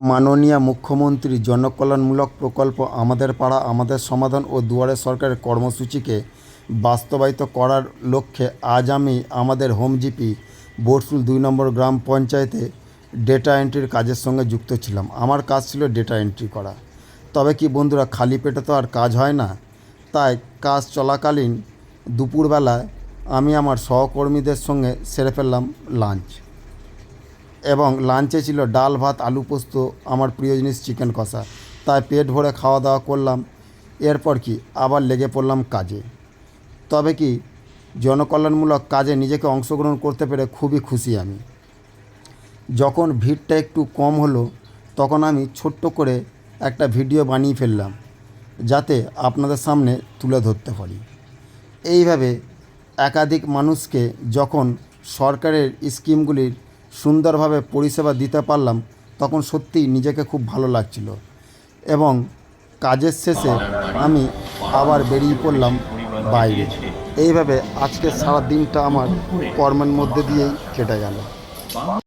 মাননীয় মুখ্যমন্ত্রী জনকল্যাণমূলক প্রকল্প আমাদের পাড়া, আমাদের সমাধান ও দুয়ারে সরকারের কর্মসূচিকে বাস্তবায়িত করার লক্ষ্যে আজ আমি আমাদের হোম জিপি, বোরসুল দুই নম্বর গ্রাম পঞ্চায়েতে ডেটা এন্ট্রির কাজের সঙ্গে যুক্ত ছিলাম। আমার কাজ ছিল ডেটা এন্ট্রি করা। তবে কি বন্ধুরা, খালি পেটে তো আর কাজ হয় না। তাই কাজ চলাকালীন দুপুরবেলায় আমি আমার সহকর্মীদের সঙ্গে সেরে ফেললাম লাঞ্চ। এবং লাঞ্চে ছিল ডাল, ভাত, আলু পোস্ত, আমার প্রিয় জিনিস চিকেন কষা। তাই পেট ভরে খাওয়া দাওয়া করলাম। এরপর কি? আবার লেগে পড়লাম কাজে। তবে কি? জনকল্যাণমূলক কাজে নিজেকে অংশগ্রহণ করতে পেরে খুবই খুশি আমি। যখন ভিড়টা একটু কম হলো, তখন আমি ছোট্ট করে একটা ভিডিও বানিয়ে ফেললাম, যাতে আপনাদের সামনে তুলে ধরতে পারি। এইভাবে একাধিক মানুষকে যখন সরকারের স্কিমগুলির সুন্দরভাবে পরিষেবা দিতে পারলাম, তখন সত্যিই নিজেকে খুব ভালো লাগছিল। এবং কাজের শেষে আমি আবার বেরিয়ে পড়লাম বাইরে। এইভাবে আজকে সারা দিনটা আমার কর্মের মধ্যে দিয়েই কেটে গেল।